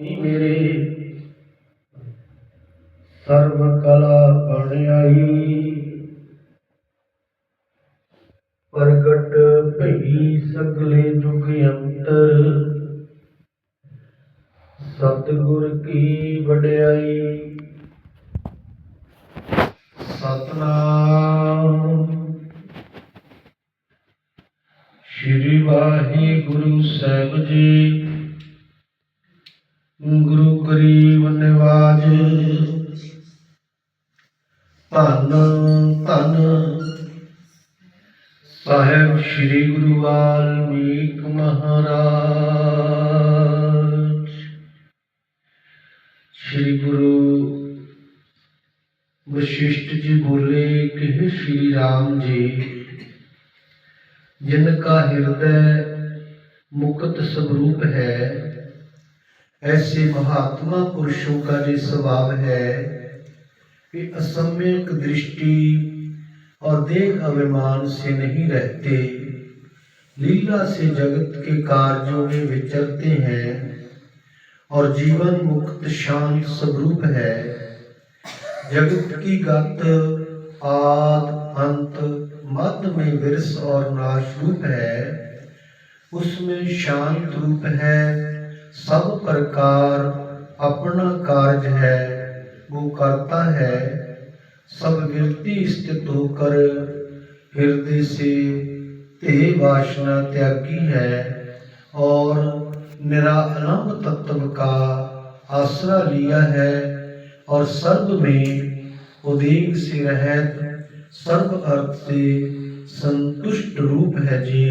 ਮੇਰੇ। ਸਰਬ ਕਲਾ ਬਣ ਪ੍ਰਗਟ ਭਈ ਸਗਲੇ ਜੁਗ ਅੰਤਰ। ਸਤਿਗੁਰ ਕੀ ਵਡਿਆਈ। ਸਤਨਾਮ। ਸ਼੍ਰੀ ਵਾਹਿਗੁਰੂ ਸਾਹਿਬ ਜੀ। ਗੁਰੂ ਗਰੀਬ ਨਿਵਾਜੇ ਧੰਨ ਧੰਨ। ਸਾਹਿਬ ਸ੍ਰੀ ਗੁਰੂ ਵਾਲਮੀਕ ਮਹਾਰਾਜ। ਸ੍ਰੀ ਗੁਰੂ ਵਸ਼ਿਸ਼ਟ ਜੀ ਬੋਲੇ ਕਿ ਸ੍ਰੀ ਰਾਮ ਜੀ, ਜਿਨ ਕਾ ਹਿਰਦੈ ਮੁਕਤ ਸਵਰੂਪ ਹੈ ऐसे महात्मा पुरुषों का ये स्वभाव है कि असम्यक दृष्टि और देह अभिमान से नहीं रहते, लीला से जगत के कार्यों में विचरते हैं और जीवन मुक्त, शांत स्वरूप है। जगत की गत, आद, अंत मध्य में विरस और नाश रूप है, उसमें शांत रूप है। सब प्रकार अपना कार्य है वो करता है सब वृत्ति स्थित होकर हृदय से ते वासना त्यागी है और निरालंब तत्व का आसरा लिया है और सर्व में उदेग से रहत सर्व अर्थ से संतुष्ट रूप है जी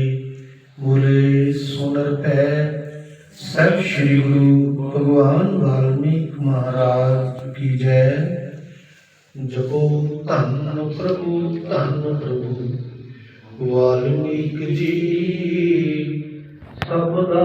बोले सोनर पै ਸਤਿ ਸ੍ਰੀ ਗੁਰੂ ਭਗਵਾਨ ਵਾਲਮੀਕ ਮਹਾਰਾਜ ਕੀ ਜੈ। ਜਪੋ ਧੰਨ ਪ੍ਰਭੂ ਧੰਨ ਪ੍ਰਭੂ, ਵਾਲਮੀਕ ਜੀ। ਸਭ ਦਾ